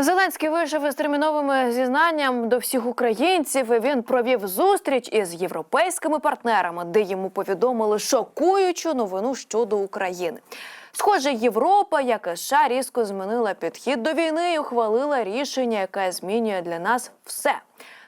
Зеленський вийшов із терміновим зізнанням до всіх українців. Він провів зустріч із європейськими партнерами, де йому повідомили шокуючу новину щодо України. Схоже, Європа, як і США, різко змінила підхід до війни і ухвалила рішення, яке змінює для нас все.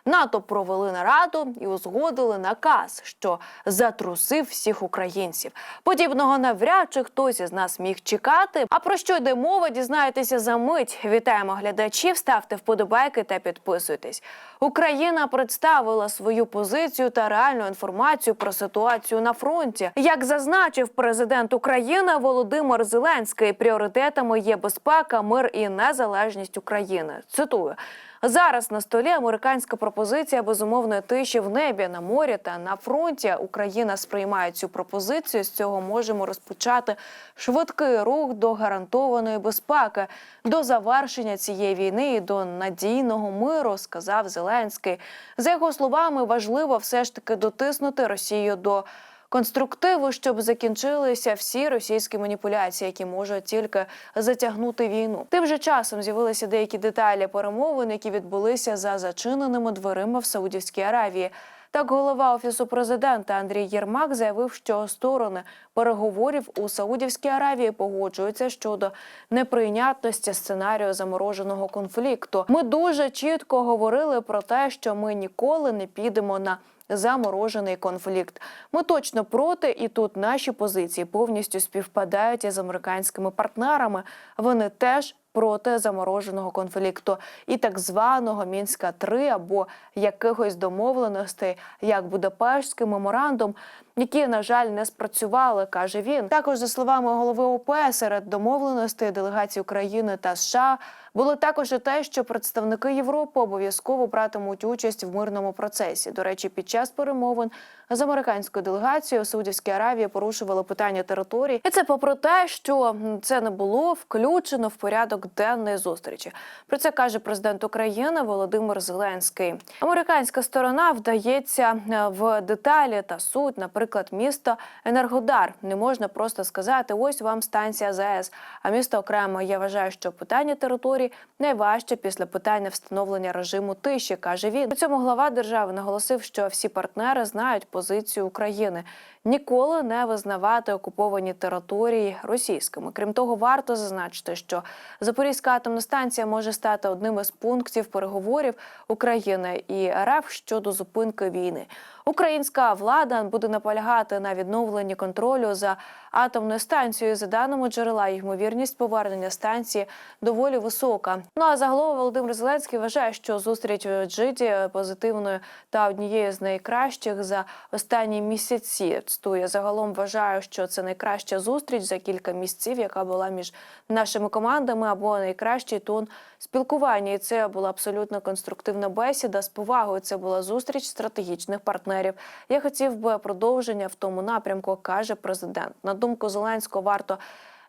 НАТО провели нараду і узгодили наказ, що затрусив всіх українців. Подібного навряд чи хтось із нас міг чекати. А про що йде мова, дізнаєтеся за мить. Вітаємо глядачів, ставте вподобайки та підписуйтесь. Україна представила свою позицію та реальну інформацію про ситуацію на фронті. Як зазначив президент України Володимир Зеленський, пріоритетами є безпека, мир і незалежність України. Цитую. Зараз на столі американська пропозиція безумовної тиші в небі на морі та на фронті. Україна сприймає цю пропозицію. З цього можемо розпочати швидкий рух до гарантованої безпеки, до завершення цієї війни і до надійного миру, сказав Зеленський. За його словами, важливо все ж таки дотиснути Росію до. Конструктиву, щоб закінчилися всі російські маніпуляції, які можуть тільки затягнути війну. Тим же часом з'явилися деякі деталі перемовин, які відбулися за зачиненими дверима в Саудівській Аравії. Так, голова офісу президента Андрій Єрмак заявив, що сторони переговорів у Саудівській Аравії погоджуються щодо неприйнятності сценарію замороженого конфлікту. Ми дуже чітко говорили про те, що ми ніколи не підемо на заморожений конфлікт. Ми точно проти, і тут наші позиції повністю співпадають із американськими партнерами. Вони теж проти замороженого конфлікту і так званого мінська 3 або якихось домовленостей, як Будапештський меморандум, які, на жаль, не спрацювали, каже він. Також за словами голови ОП, серед домовленостей делегацій України та США було також і те, що представники Європи обов'язково братимуть участь в мирному процесі. До речі, під час перемовин з американською делегацією Саудівській Аравії порушували питання територій, і це попри те, що це не було включено в порядок денної зустрічі. Про це каже президент України Володимир Зеленський. Американська сторона вдається е, в деталі та суть, наприклад, місто Енергодар. Не можна просто сказати: ось вам станція ЗАЕС. А місто окремо я вважаю, що питання територій найважче після питання встановлення режиму тиші, каже він. При цьому глава держави наголосив, що всі партнери знають позицію України ніколи не визнавати окуповані території російськими. Крім того, варто зазначити, що Запорізька атомна станція може стати одним із пунктів переговорів України і РФ щодо зупинки війни. Українська влада буде наполягати на відновленні контролю за атомною станцією. За даними джерела, ймовірність повернення станції доволі висока. Ну а загалом Володимир Зеленський вважає, що зустріч в Джиді позитивною та однією з найкращих за останні місяці. Цитую, загалом вважаю, що це найкраща зустріч за кілька місяців, яка була між нашими командами, або найкращий тон спілкування. І це була абсолютно конструктивна бесіда з повагою. Це була зустріч стратегічних партнерів. Я хотів би продовження в тому напрямку, каже президент. На думку Зеленського, варто.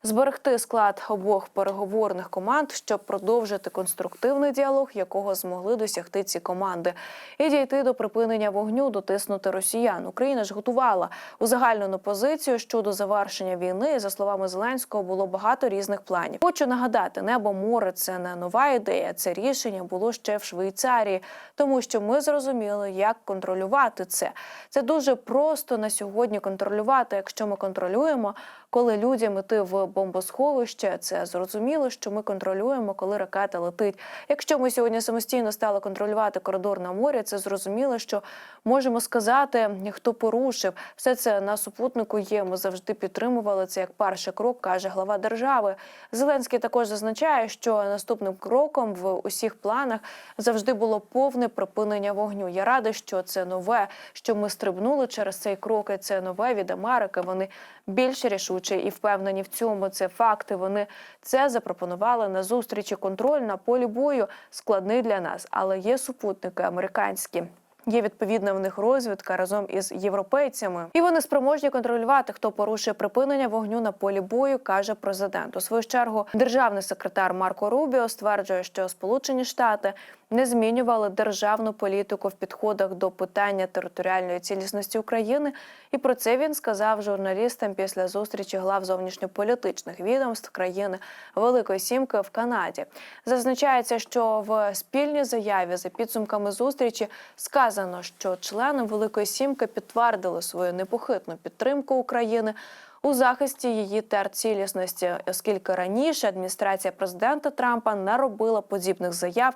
Зберегти склад обох переговорних команд, щоб продовжити конструктивний діалог, якого змогли досягти ці команди, і дійти до припинення вогню, дотиснути росіян. Україна ж готувала узагальнену позицію щодо завершення війни. За словами Зеленського, було багато різних планів. Хочу нагадати, небо море це не нова ідея. Це рішення було ще в Швейцарії, тому що ми зрозуміли, як контролювати це. Це дуже просто на сьогодні контролювати. Якщо ми контролюємо, коли людям іти в бомбосховище, це зрозуміло, що ми контролюємо, коли ракета летить. Якщо ми сьогодні самостійно стали контролювати коридор на морі, це зрозуміло, що можемо сказати, хто порушив. Все це на супутнику є. Ми завжди підтримували це як перший крок, каже глава держави. Зеленський також зазначає, що наступним кроком в усіх планах завжди було повне припинення вогню. Я рада, що це нове, що ми стрибнули через цей крок. і Це нове від Америки. Вони більш рішучі і впевнені в цьому. Це факти. Вони це запропонували на зустрічі. Контроль на полі бою складний для нас, але є супутники американські. Є відповідна в них розвідка разом із європейцями, і вони спроможні контролювати, хто порушує припинення вогню на полі бою, каже президент. У свою чергу державний секретар Марко Рубіо стверджує, що Сполучені Штати не змінювали державну політику в підходах до питання територіальної цілісності України. І про це він сказав журналістам після зустрічі глав зовнішньополітичних відомств країни Великої Сімки в Канаді. Зазначається, що в спільній заяві за підсумками зустрічі сказано, що члени Великої Сімки підтвердили свою непохитну підтримку України. У захисті її терцілісності, оскільки раніше адміністрація президента Трампа не робила подібних заяв.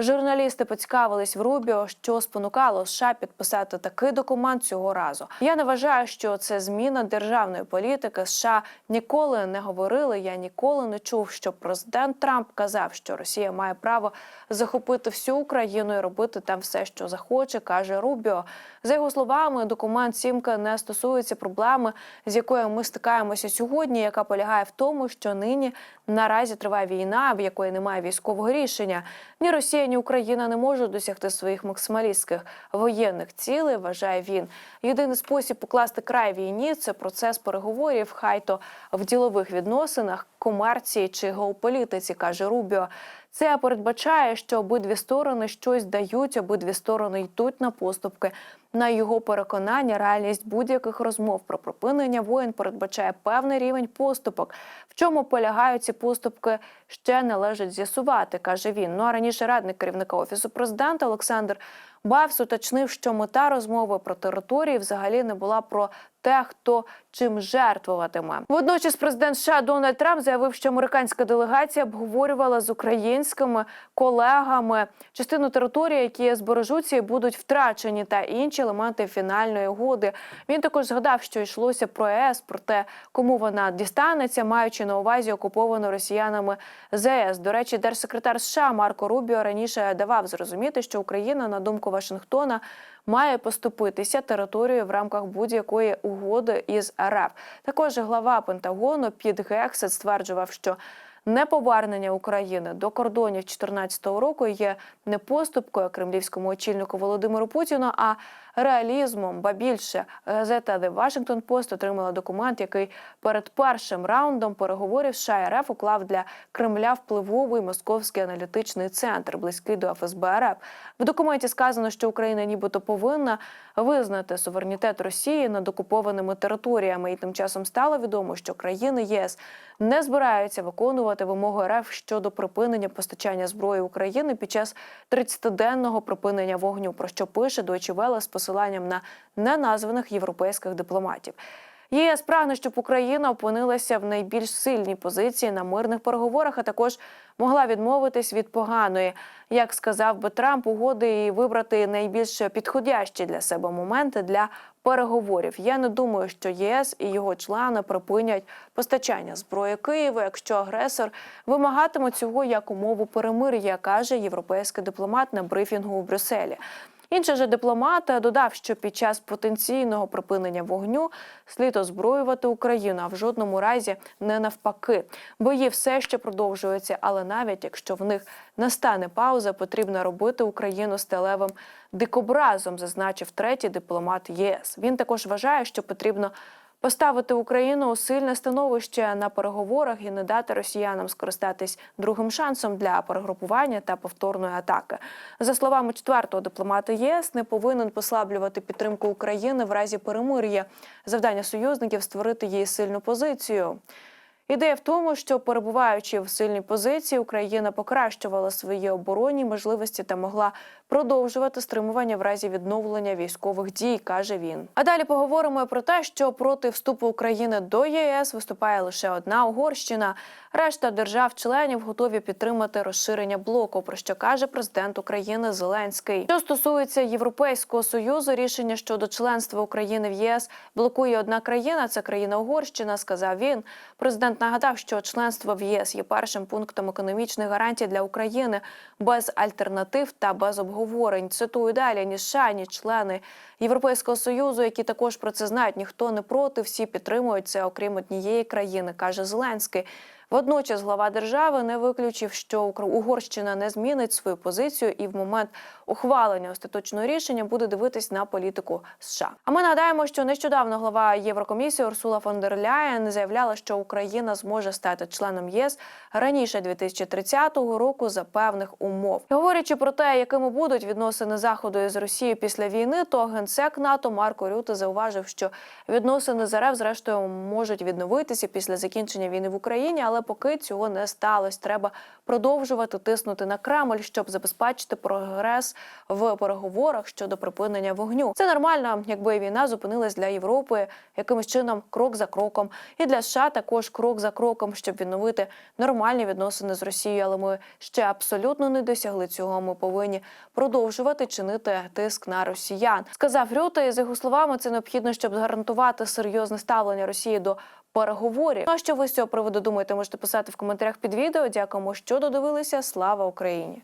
Журналісти поцікавились в Рубіо, що спонукало США підписати такий документ цього разу. Я не вважаю, що це зміна державної політики. США ніколи не говорили. Я ніколи не чув, що президент Трамп казав, що Росія має право захопити всю Україну і робити там все, що захоче, каже Рубіо. За його словами, документ Сімка не стосується проблеми, з якою ми стикаємося сьогодні, яка полягає в тому, що нині наразі триває війна, в якої немає військового рішення. Ні Росія, ні Україна не може досягти своїх максималістських воєнних цілей. Вважає він. Єдиний спосіб покласти край війні це процес переговорів, хай то в ділових відносинах, комерції чи геополітиці, каже Рубіо. Це передбачає, що обидві сторони щось дають, обидві сторони йдуть на поступки. На його переконання, реальність будь-яких розмов про припинення воїн передбачає певний рівень поступок. В чому полягають ці поступки, ще належить з'ясувати, каже він. Ну а раніше радник керівника офісу президента Олександр Бавс уточнив, що мета розмови про території взагалі не була про те, хто чим жертвуватиме. Водночас президент США Дональд Трамп заявив, що американська делегація обговорювала з українськими колегами частину території, які збережуться і будуть втрачені, та інші елементи фінальної угоди. Він також згадав, що йшлося про ЕС, про те, кому вона дістанеться, маючи на увазі окуповану росіянами ЗС. До речі, держсекретар США Марко Рубіо раніше давав зрозуміти, що Україна, на думку Вашингтона, має поступитися територією в рамках будь-якої угоди із РФ. Також глава Пентагону Піт Гексет стверджував, що Неповернення України до кордонів 2014 року є не поступкою кремлівському очільнику Володимиру Путіну, а реалізмом. Ба більше газета The Washington Post отримала документ, який перед першим раундом переговорів США РФ уклав для Кремля впливовий московський аналітичний центр, близький до ФСБ РФ. В документі сказано, що Україна нібито повинна визнати суверенітет Росії над окупованими територіями, і тим часом стало відомо, що країни ЄС не збираються виконувати вимоги РФ щодо припинення постачання зброї України під час 30-денного припинення вогню, про що пише Deutsche Welle з посиланням на неназваних європейських дипломатів. ЄС прагне, щоб Україна опинилася в найбільш сильній позиції на мирних переговорах, а також могла відмовитись від поганої, як сказав би Трамп, угоди і вибрати найбільш підходящі для себе моменти для переговорів. Я не думаю, що ЄС і його члени припинять постачання зброї Києву, якщо агресор вимагатиме цього як умову перемир'я, каже європейський дипломат на брифінгу у Брюсселі. Інший же дипломат додав, що під час потенційного припинення вогню слід озброювати Україну, а в жодному разі не навпаки. Бої все ще продовжуються, але навіть якщо в них настане пауза, потрібно робити Україну сталевим дикобразом, зазначив третій дипломат ЄС. Він також вважає, що потрібно Поставити Україну у сильне становище на переговорах і не дати росіянам скористатись другим шансом для перегрупування та повторної атаки. За словами четвертого дипломата ЄС, не повинен послаблювати підтримку України в разі перемир'я. Завдання союзників створити її сильну позицію. Ідея в тому, що перебуваючи в сильній позиції, Україна покращувала свої оборонні можливості та могла продовжувати стримування в разі відновлення військових дій, каже він. А далі поговоримо про те, що проти вступу України до ЄС виступає лише одна Угорщина. Решта держав-членів готові підтримати розширення блоку. Про що каже президент України Зеленський. Що стосується Європейського союзу, рішення щодо членства України в ЄС блокує одна країна. Це країна Угорщина. Сказав він. Президент нагадав, що членство в ЄС є першим пунктом економічних гарантій для України без альтернатив та без обговорень. Цитую далі ні США, ні члени Європейського союзу, які також про це знають. Ніхто не проти, всі підтримують це, окрім однієї країни, каже Зеленський. Водночас глава держави не виключив, що Угорщина не змінить свою позицію і в момент ухвалення остаточного рішення буде дивитись на політику США. А ми нагадаємо, що нещодавно глава Єврокомісії Урсула фон дер Ляєн заявляла, що Україна зможе стати членом ЄС раніше 2030 року за певних умов. Говорячи про те, якими будуть відносини заходу із Росією після війни, то генсек НАТО Марко Рюте зауважив, що відносини з РФ зрештою можуть відновитися після закінчення війни в Україні, але поки цього не сталося, треба продовжувати тиснути на Кремль, щоб забезпечити прогрес в переговорах щодо припинення вогню. Це нормально, якби війна зупинилась для Європи якимось чином крок за кроком, і для США також крок за кроком, щоб відновити нормальні відносини з Росією. Але ми ще абсолютно не досягли цього. Ми повинні продовжувати чинити тиск на росіян. Сказав Рюта, і за його словами, це необхідно, щоб гарантувати серйозне ставлення Росії до переговорів. Ну, а що ви з цього приводу думаєте? Можете писати в коментарях під відео. Дякуємо, що додивилися. Слава Україні!